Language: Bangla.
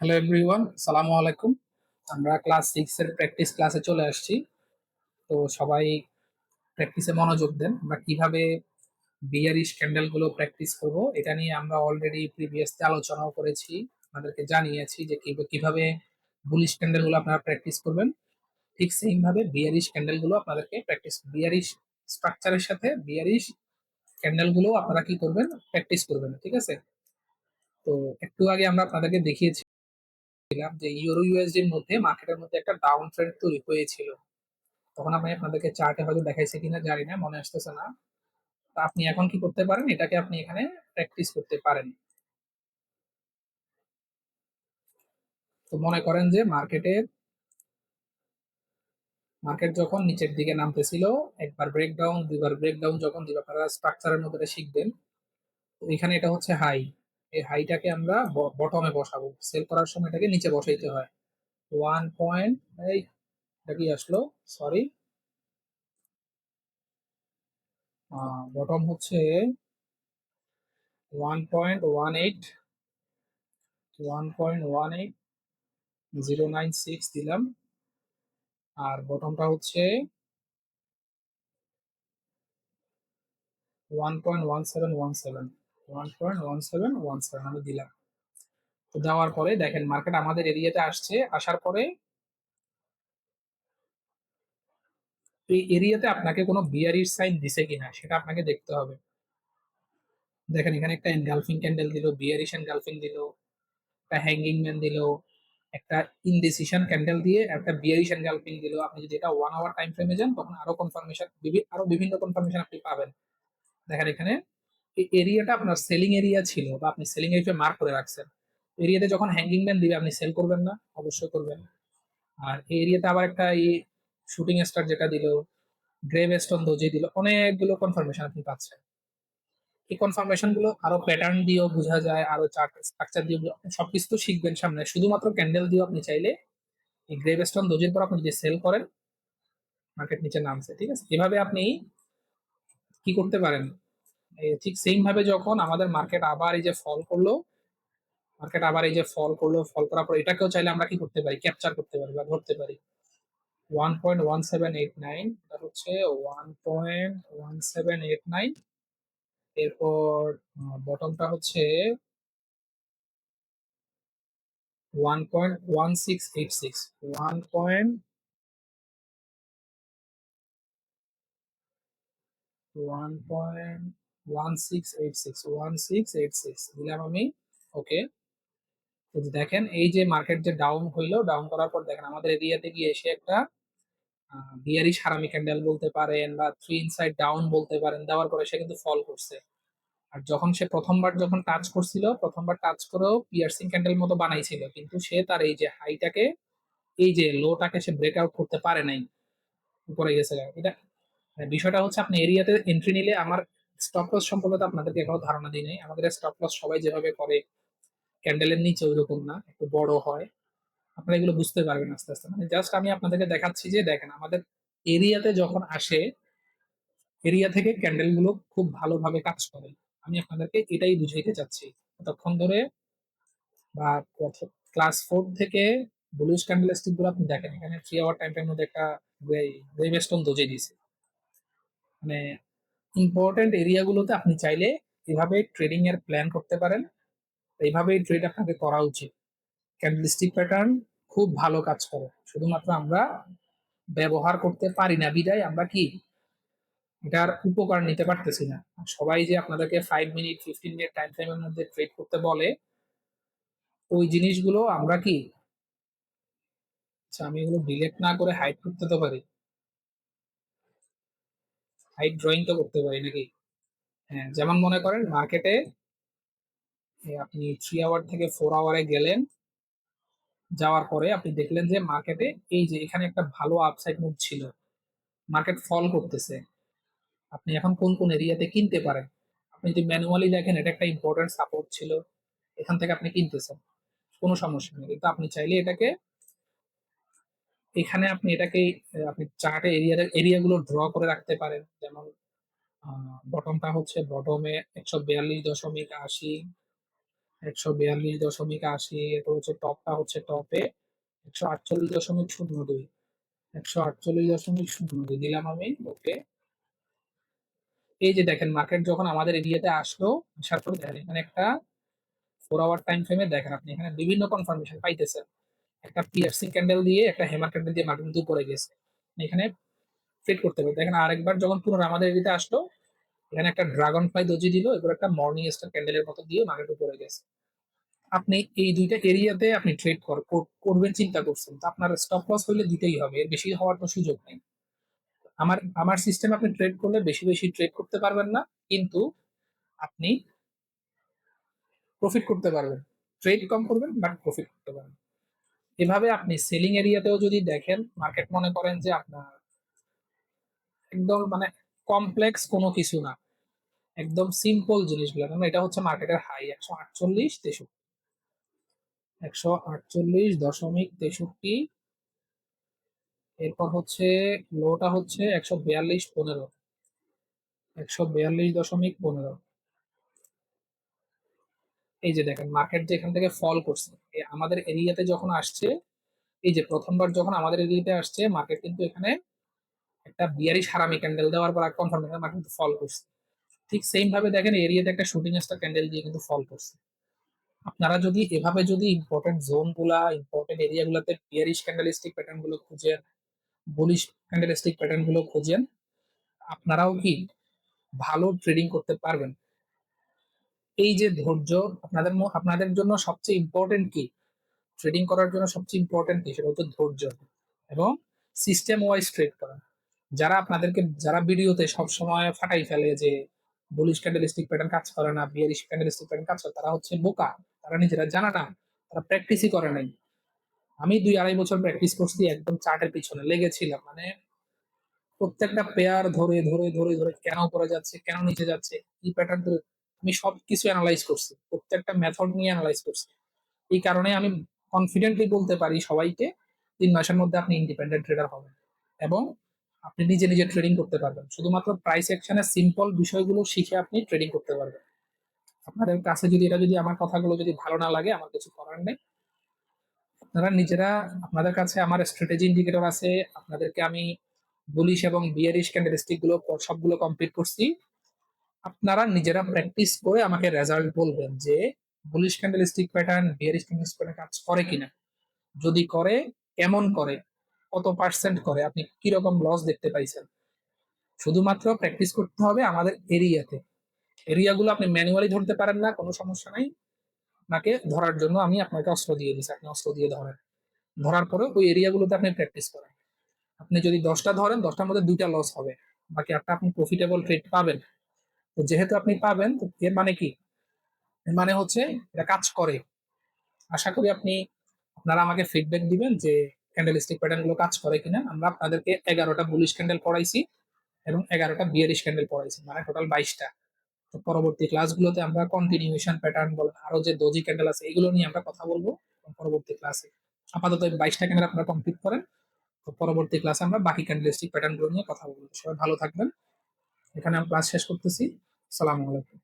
হ্যালো এভরিওয়ান সালামু আলাইকুম আমরা ক্লাস সিক্স এর প্র্যাকটিস ক্লাসে চলে আসছি। তো সবাই প্র্যাকটিসে মনোযোগ দেন। আমরা কীভাবে বিয়ারিশ ক্যান্ডেলগুলো প্র্যাকটিস করব, এটা নিয়ে আমরা অলরেডি প্রিভিয়াসলি আলোচনাও করেছি। আপনাদেরকে জানিয়েছি যে কীভাবে কীভাবে বুলিশ ক্যান্ডেলগুলো আপনারা প্র্যাকটিস করবেন। ঠিক সেম ভাবে বিয়ারিশ ক্যান্ডেলগুলো আপনাদেরকে প্র্যাকটিস বিয়ারিশ স্ট্রাকচারের সাথে বিয়ারিশ ক্যান্ডেলগুলো আপনারা কি করবেন? প্র্যাকটিস করবেন, ঠিক আছে? তো একটু আগে আমরা আপনাদেরকে দেখিয়েছি ছিলাম যে ইউরো ইউএসডির মধ্যে মার্কেটের মধ্যে একটা ডাউন ট্রেন্ড তৈরি হয়েছিল। তখন আমি আপনাদেরকে চার্টে হয়তো দেখাইছি কিনা জানি না, মনে আসতেছে না। তা আপনি এখন কি করতে পারেন? এটাকে আপনি এখানে প্র্যাকটিস করতে পারেন। তো মনে করেন যে মার্কেটের মার্কেট যখন নিচের দিকে নামতেছিল, একবার ব্রেকডাউন দুইবার ব্রেকডাউন যখন দিবে আপনারা স্ট্রাকচারের মধ্যে শিখবেন এখানে এটা হচ্ছে হাই এই হাইটাকে আমরা বটমে বসাবো। সেল করার সময় এটাকে নিচে বসাইতে হয়। ওয়ান পয়েন্ট এই এটা কি আসলো? সরি বটম হচ্ছে one point one eight one point one eight zero nine six দিলাম। আর বটমটা হচ্ছে one point one seven one seven one point one seven one seven আমি দিলাম। তো দেওয়ার পরে দেখেন মার্কেট আমাদের এরিয়াতে আসছে, আসার পরে এই এরিয়াতে আপনাকে কোনো বিয়ারির সাইন দিছে কিনা, সেটা আপনাকে দেখতে হবে। দেখেন এখানে একটা এনগালফিং ক্যান্ডেল দিল বিয়ারিশ এনগালফিং দিল, একটা হ্যাঙ্গিং ম্যান দিল, একটা ইনডিসিশন ক্যান্ডেল দিয়ে একটা বিয়ারিশ এনগালফিং দিল। আপনি যদি এটা ওয়ান আওয়ার টাইম ফ্রেমে যান, তখন আরও কনফার্মেশন আরও বিভিন্ন কনফার্মেশন আপনি পাবেন। দেখেন এখানে এরিয়াটা আপনার সেলিং এরিয়া ছিল বা আপনি সেলিং এরিয়া মার্ক করে রাখছেন। এরিয়াতে যখন হ্যাঙ্গিং ম্যান দিবে, আপনি সেল করবেন না, অবশ্যই করবেন। আর এই এরিয়াতে আবার একটা এই শুটিং স্টার যেটা দিল গ্রেভ স্টোন দোজে দিল, অনেকগুলো কনফার্মেশন আপনি পাচ্ছেন। এই কনফার্মেশনগুলো আরও প্যাটার্ন দিয়েও বোঝা যায়, আরও চার্ট স্ট্রাকচার দিয়ে সবকিছু তো শিখবেন সামনে। শুধুমাত্র ক্যান্ডেল দিয়েও আপনি চাইলে এই গ্রেভ স্টোন দোজের পর আপনি যদি সেল করেন মার্কেট নিচে নামছে, ঠিক আছে? এভাবে আপনি কি করতে পারেন? ঠিক সেম ভাবে যখন আমাদের মার্কেট আবার এই যে ফল করল মার্কেট আবার এই যে ফল করল ফল করার পর এটাকেও চাইলে আমরা কি করতে পারি? ক্যাপচার করতে পারি বা ধরতে পারি। One point one seven eight nine এটা হচ্ছে one point one seven eight nine এরপর বটমটা হচ্ছে one point one six eight six one point one point one six eight six one six eight six আমি ওকে দেখেন, এই যে মার্কেট যে ডাউন হইল ডাউন করার পর দেখেন আমাদের এরিয়াতে গিয়ে এসে একটা বিয়ারি সারামি ক্যান্ডেল বলতে পারেন বা থ্রি ইনসাইড ডাউন বলতে পারেন, দেওয়ার পরে সে কিন্তু ফল করছে। আর যখন সে প্রথমবার যখন টাচ করছিল, প্রথমবার টাচ করেও পিয়ার্সিং ক্যান্ডেল মতো বানাইছিল, কিন্তু সে তার এই যে হাইটাকে এই যে লোটাকে সে ব্রেকআউট করতে পারে নাই, উপরে গেছে। এটা, বিষয়টা হচ্ছে আপনি এরিয়াতে এন্ট্রি নিলে আমার স্টপ লস সম্পর্কে আপনাদেরকে এখনও ধারণা দিই নাই। আমাদের স্টপ লস সবাই যেভাবে করে ক্যান্ডেলের নিচে ওইরকম না, একটু বড় হয়। আপনারা এগুলো বুঝতে পারবেন আস্তে আস্তে। মানে জাস্ট আমি আপনাদেরকে দেখাচ্ছি যে, দেখেন আমাদের এরিয়াতে যখন আসে এরিয়া থেকে ক্যান্ডেলগুলো খুব ভালোভাবে কাজ করে। আমি আপনাদেরকে এটাই বুঝাইতে চাচ্ছি। ততক্ষণ ধরে বা ক্লাস ফোর থেকে ব্লুজ ক্যান্ডেল স্টিকগুলো আপনি দেখেন, এখানে থ্রি আওয়ার টাইম টাইম মধ্যে একটা ওয়েভ দোজে দিয়েছে। মানে ইম্পর্টেন্ট এরিয়াগুলোতে আপনি চাইলে এভাবে ট্রেডিং এর প্ল্যান করতে পারেন। এইভাবেই ট্রেড আপনাকে করা উচিত। ক্যান্ডেলস্টিক প্যাটার্ন খুব ভালো কাজ করে। শুধুমাত্র আমরা ব্যবহার করতে পারি না। বিদায়, আমরা কি? এটার উপকার নিতে পারতেছি না। সবাই যে আপনাদেরকে five minute fifteen minute time ফ্রেমের মধ্যে ট্রেড করতে বলে, ওই জিনিসগুলো আমরা কি? আচ্ছা আমি এগুলো ডিলেট না করে হাইড করতে তো পারি। হাইড ড্রয়িং তো করতে পারি নাকি? হ্যাঁ যেমন মনে করেন মার্কেটে আপনি থ্রি আওয়ার থেকে ফোর আওয়ারে গেলেন, যাওয়ার পরে আপনি দেখলেন যে মার্কেটে এই যে এখানে একটা ভালো আপসাইড মুভ ছিল। মার্কেট ফল করতেছে। আপনি এখন কোন কোন এরিয়াতে কিনতে পারেন? আপনি যদি ম্যানুয়ালি দেখেন এটা একটা ইম্পর্টেন্ট সাপোর্ট ছিল। এখান থেকে আপনি কিনতেছেন। কোনো সমস্যা নেই। কিন্তু আপনি চাইলে এটাকে এখানে আপনি এটাকে আপনি চার্টে এরিয়া এরিয়াগুলো ড্র করে রাখতে পারেন। যেমন বটমটা হচ্ছে বটমে একশো বিয়াল্লিশ দশমিক আশি, একশো বিয়াল্লিশ দশমিক আশি, এরপর হচ্ছে টপটা হচ্ছে টপে একশো আটচল্লিশ দশমিক শূন্য দুই, একশো আটচল্লিশ দশমিক শূন্য দুই দিলাম আমি ওকে এই যে দেখেন মার্কেট যখন আমাদের এরিয়াতে আসলো, আসার পর দেখেন, এখানে একটা ফোর আওয়ার টাইম ফ্রেমে দেখেন, আপনি এখানে বিভিন্ন কনফার্মেশন পাইতেছেন। একটা পিয়ার্সিং ক্যান্ডেল দিয়ে, একটা হেমার ক্যান্ডেল দিয়ে মার্কেট কিন্তু উপরে গেছে। এখানে ফিট করতে পারে দেখেন আরেকবার যখন পুনরায় আমাদের এরিয়াতে আসলো, এখানে একটা ড্রাগন ফ্লাই দজি দিল এবার একটা মর্নিং স্টার ক্যান্ডেলের মতো দিয়ে মার্কেট উপরে গেছে। আপনি এই দুইটা এরিয়াতে আপনি ট্রেড করবেন, চিন্তা করছেন। তো আপনার স্টপ লস হইলে দিতেই হবে, এর বেশি হওয়ার তো সুযোগ নেই। আমার আমার সিস্টেম আপনি ট্রেড করলে বেশি বেশি ট্রেড করতে পারবেন না, কিন্তু আপনি প্রফিট করতে পারবেন। ট্রেড কম করবেন বাট প্রফিট করতে পারবেন। এভাবে আপনি সেলিং এরিয়াতেও যদি দেখেন মার্কেট মনে করেন যে আপনার একদম মানে কমপ্লেক্স কোনো কিছু না। একদম সিম্পল জিনিসগুলো। কারণ এটা হচ্ছে মার্কেটের হাই একশো আটচল্লিশ তেষট্টি। একশো আটচল্লিশ দশমিক তেষট্টি। এরপর হচ্ছে লোটা হচ্ছে একশো বিয়াল্লিশ পনেরো। একশো বিয়াল্লিশ দশমিক পনেরো। এই যে দেখেন মার্কেট যে এখান থেকে ফল করছে আমাদের এরিয়াতে যখন আসছে, এই যে প্রথমবার যখন আমাদের এরিয়াতে আসছে মার্কেট কিন্তু এখানে একটা বিয়ারি সারামি ক্যান্ডেল দেওয়ার পর কনফার্ম মার্কেট কিন্তু ফল করছে। ঠিক সেম ভাবে দেখেন এরিয়াতে একটা শুটিং স্টার ক্যান্ডেল দিয়ে কিন্তু ফল করছে। আপনারা যদি এভাবে যদি ইম্পর্টেন্ট জোনগুলা ইম্পর্টেন্ট এরিয়া গুলাতে বিয়ারিশ ক্যান্ডেলিস্টিক প্যাটার্নগুলো খুঁজেন বুলিশ ক্যান্ডেলিস্টিক প্যাটার্নগুলো খুঁজেন, আপনারাও কি ভালো ট্রেডিং করতে পারবেন। এই যে ধৈর্য আপনাদের আপনাদের জন্য সবচেয়ে ইম্পর্টেন্ট কি? ট্রেডিং করার জন্য সবচেয়ে ইম্পর্টেন্ট কি? সেটা হচ্ছে ধৈর্য এবং সিস্টেম ওয়াইজ ট্রেড করা। যারা আপনাদেরকে, যারা ভিডিওতে সবসময় ফাটাই ফেলে যে বুলিশ ক্যান্ডেলিস্টিক প্যাটার্ন কাজ করে না বিয়ারিশ ক্যান্ডেলিস্টিক প্যাটার্ন কাজ করে, তারা হচ্ছে বোকা। তারা নিজেরা জানা না, তারা প্র্যাকটিসই করে নাই। আমি দুই আড়াই বছর প্র্যাকটিস করছি, একদম চার্টের পিছনে লেগেছিলাম। মানে প্রত্যেকটা পেয়ার ধরে ধরে ধরে ধরে কেন করে যাচ্ছে, কেন নিচে যাচ্ছে, কি প্যাটার্ন আমি সব কিছু অ্যানালাইজ করছি, প্রত্যেকটা মেথড নিয়ে অ্যানালাইজ করছি। এই কারণে আমি কনফিডেন্টলি বলতে পারি সবাইকে তিন মাসের মধ্যে আপনি ইন্ডিপেন্ডেন্ট ট্রেডার হবেন এবং আপনি নিজে নিজে ট্রেডিং করতে পারবেন। শুধুমাত্র প্রাইস অ্যাকশনের সিম্পল বিষয়গুলো শিখে আপনি ট্রেডিং করতে পারবেন। আপনাদের কাছে যদি, এটা যদি আমার কথাগুলো যদি ভালো না লাগে, আমার কিছু করার নেই। আপনারা নিজেরা, আপনাদের কাছে আমার স্ট্র্যাটেজি ইন্ডিকেটর আছে, আপনাদেরকে আমি বুলিশ এবং বিয়ারিশ ক্যান্ডেলস্টিকগুলো, সবগুলো কমপ্লিট করছি। আপনারা নিজেরা প্র্যাকটিস করে আমাকে রেজাল্ট বলবেন যে bullish candlestick pattern bearish candlestick pattern কাজ করে কিনা? যদি করে, কেমন করে? কত পার্সেন্ট করে? আপনি কীরকম লস দেখতে পাইছেন? শুধুমাত্র প্র্যাকটিস করতে হবে আমাদের এরিয়াতে এরিয়াগুলো আপনি ম্যানুয়ালি ধরতে পারেন না, কোনো সমস্যা নাই। আপনাকে ধরার জন্য আমি আপনাকে অস্ত্র দিয়ে দিচ্ছি আপনি অস্ত্র দিয়ে ধরেন। ধরার পরে ওই এরিয়াগুলোতে আপনি প্র্যাকটিস করেন। আপনি যদি দশটা ধরেন, দশটার মধ্যে দুইটা লস হবে। বাকি একটা আপনি প্রফিটেবল ট্রেড পাবেন। তো যেহেতু আপনি পাবেন এর মানে কি? এর মানে হচ্ছে এটা কাজ করে। আশা করি আপনি, আপনারা আমাকে ফিডব্যাক দিবেন যে ক্যান্ডেলস্টিক প্যাটার্নগুলো কাজ করে কিনা। আমরা আপনাদেরকে এগারোটা বুলিশ ক্যান্ডেল পড়াইছি এবং এগারোটা বিয়ারিশ ক্যান্ডেল পড়াইছি মানে টোটাল বাইশটা। তো পরবর্তী ক্লাসগুলোতে আমরা কন্টিনিউশন প্যাটার্ন বলেন, আরও যে দজি ক্যান্ডেল আছে, এগুলো নিয়ে আমরা কথা বলব পরবর্তী ক্লাসে আপাতত বাইশটা ক্যান্ডেল আপনারা কমপ্লিট করেন, তো পরবর্তী ক্লাসে আমরা বাকি ক্যান্ডেলস্টিক প্যাটার্নগুলো নিয়ে কথা বলব। সবাই ভালো থাকবেন। এখানে আমি ক্লাস শেষ করতেছি। সালামু আলাইকুম।